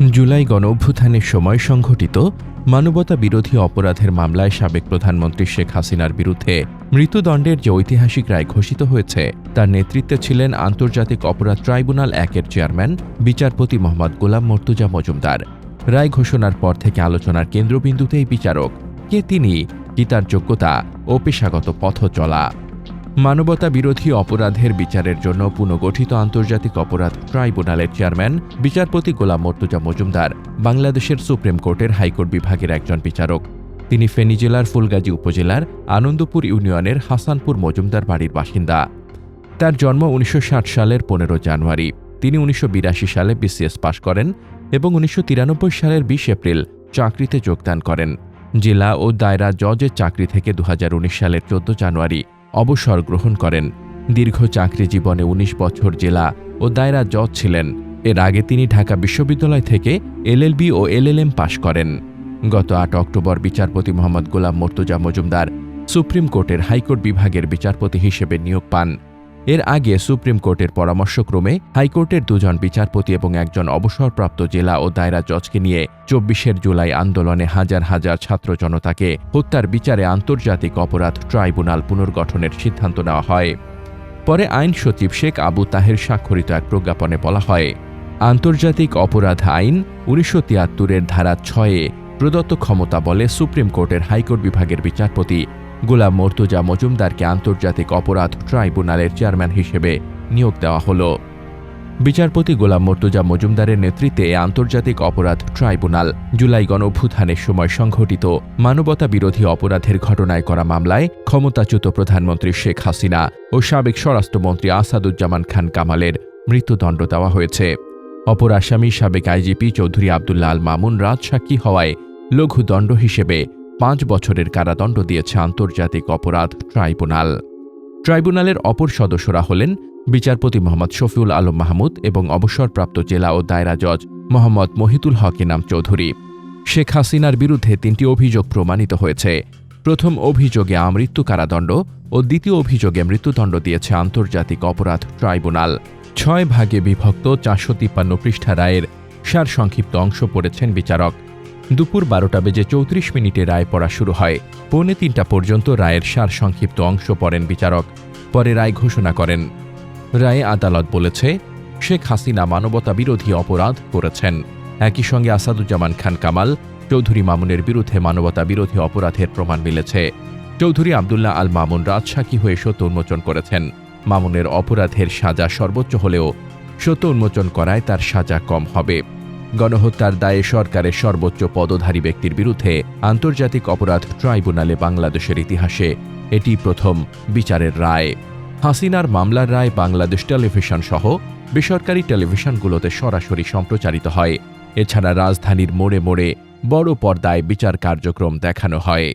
জুলাই গণঅভ্যুত্থানের সময় সংঘটিত মানবতা বিরোধী অপরাধের মামলায় সাবেক প্রধানমন্ত্রী শেখ হাসিনার বিরুদ্ধে মৃত্যুদণ্ডের যে ঐতিহাসিক রায় ঘোষিত হয়েছে, তার নেতৃত্বে ছিলেন আন্তর্জাতিক অপরাধ ট্রাইব্যুনাল একের চেয়ারম্যান, বিচারপতি মোহাম্মদ গোলাম মর্তুজা মজুমদার। রায় ঘোষণার পর থেকে আলোচনার কেন্দ্রবিন্দুতেই বিচারক, কে তিনি, কি তার যোগ্যতা ও পেশাগত পথ চলা। মানবতা বিরোধী অপরাধের বিচারের জন্য পুনর্গঠিত আন্তর্জাতিক অপরাধ ট্রাইব্যুনালের চেয়ারম্যান, বিচারপতি গোলাম মর্তুজা মজুমদার, বাংলাদেশের সুপ্রিম কোর্টের হাইকোর্ট বিভাগের একজন বিচারক। তিনি ফেনী জেলার ফুলগাজী উপজেলার আনন্দপুর ইউনিয়নের হাসানপুর মজুমদার বাড়ির বাসিন্দা। তার জন্ম উনিশশো ষাট সালের পনেরো জানুয়ারি। তিনি উনিশশো বিরাশি সালে বিসিএস পাশ করেন এবং উনিশশো তিরানব্বই সালের বিশ এপ্রিল চাকরিতে যোগদান করেন। জেলা ও দায়রা জজের চাকরি থেকে দু হাজার উনিশ সালের চোদ্দ জানুয়ারি অবসর গ্রহণ করেন। দীর্ঘ চাকরি জীবনে ১৯ বছর জেলা ও দায়রা জজ ছিলেন। এর আগে তিনি ঢাকা বিশ্ববিদ্যালয় থেকে এলএলবি ও এলএলএম পাশ করেন। গত আট অক্টোবর বিচারপতি মোহাম্মদ গোলাম মর্তুজা মজুমদার সুপ্রিম কোর্টের হাইকোর্ট বিভাগের বিচারপতি হিসেবে নিয়োগ পান। এর আগে সুপ্রিম কোর্টের পরামর্শক্রমে হাইকোর্টের দুজন বিচারপতি এবং একজন অবসরপ্রাপ্ত জেলা ও দায়রা জজকে নিয়ে চব্বিশের জুলাই আন্দোলনে হাজার হাজার ছাত্র জনতাকে হত্যার বিচারে আন্তর্জাতিক অপরাধ ট্রাইব্যুনাল পুনর্গঠনের সিদ্ধান্ত নেওয়া হয়। পরে আইন সচিব শেখ আবু তাহের স্বাক্ষরিত এক প্রজ্ঞাপনে বলা হয়, আন্তর্জাতিক অপরাধ আইন উনিশশো তিয়াত্তরের ধারা ছয়ে প্রদত্ত ক্ষমতা বলে সুপ্রিম কোর্টের হাইকোর্ট বিভাগের বিচারপতি গোলাম মর্তুজা মজুমদারকে আন্তর্জাতিক অপরাধ ট্রাইব্যুনালের চেয়ারম্যান হিসেবে নিয়োগ দেওয়া হল। বিচারপতি গোলাম মর্তুজা মজুমদারের নেতৃত্বে আন্তর্জাতিক অপরাধ ট্রাইব্যুনাল জুলাই গণঅভ্যুত্থানের সময় সংঘটিত মানবতা বিরোধী অপরাধের ঘটনায় করা মামলায় ক্ষমতাচ্যুত প্রধানমন্ত্রী শেখ হাসিনা ও সাবেক স্বরাষ্ট্রমন্ত্রী আসাদুজ্জামান খান কামালের মৃত্যুদণ্ড দেওয়া হয়েছে। অপর আসামি সাবেক আইজিপি চৌধুরী আবদুল্লাহ আল মামুন রাজসাক্ষী হওয়ায় লঘু দণ্ড হিসেবে পাঁচ বছরের কারাদণ্ড দিয়েছে আন্তর্জাতিক অপরাধ ট্রাইব্যুনাল। ট্রাইব্যুনালের অপর সদস্যরা হলেন বিচারপতি মোহাম্মদ শফিউল আলম মাহমুদ এবং অবসরপ্রাপ্ত জেলা ও দায়রা জজ মোহাম্মদ মহিতুল হক ইনাম চৌধুরী। শেখ হাসিনার বিরুদ্ধে তিনটি অভিযোগ প্রমাণিত হয়েছে। প্রথম অভিযোগে আমৃত্যু কারাদণ্ড ও দ্বিতীয় অভিযোগে মৃত্যুদণ্ড দিয়েছে আন্তর্জাতিক অপরাধ ট্রাইব্যুনাল। ছয় ভাগে বিভক্ত চারশো তিপ্পান্ন পৃষ্ঠা রায়ের সার সংক্ষিপ্ত অংশ পড়েছেন বিচারক। দুপুর বারোটা বেজে চৌত্রিশ মিনিটে রায় পড়া শুরু হয়। পৌনে তিনটা পর্যন্ত রায়ের সার সংক্ষিপ্ত অংশ পড়েন বিচারক। পরে রায় ঘোষণা করেন। রায়ে আদালত বলেছে, শেখ হাসিনা মানবতা বিরোধী অপরাধ করেছেন। একই সঙ্গে আসাদুজ্জামান খান কামাল, চৌধুরী মামুনের বিরুদ্ধে মানবতা বিরোধী অপরাধের প্রমাণ মিলেছে। চৌধুরী আবদুল্লাহ আল মামুন রাজসাক্ষী হয়ে সত্য উন্মোচন করেছেন। মামুনের অপরাধের সাজা সর্বোচ্চ হলেও সত্য উন্মোচন করায় তার সাজা কম হবে। গণহত্যার দায়ে সরকারের সর্বোচ্চ পদধারী ব্যক্তির বিরুদ্ধে আন্তর্জাতিক অপরাধ ট্রাইব্যুনালে বাংলাদেশের ইতিহাসে এটি প্রথম বিচারের রায়। হাসিনার মামলার রায় বাংলাদেশ টেলিভিশন সহ বেসরকারি টেলিভিশনগুলোতে সরাসরি সম্প্রচারিত হয়। এছাড়া রাজধানীর মোড়ে মোড়ে বড় পর্দায় বিচার কার্যক্রম দেখানো হয়।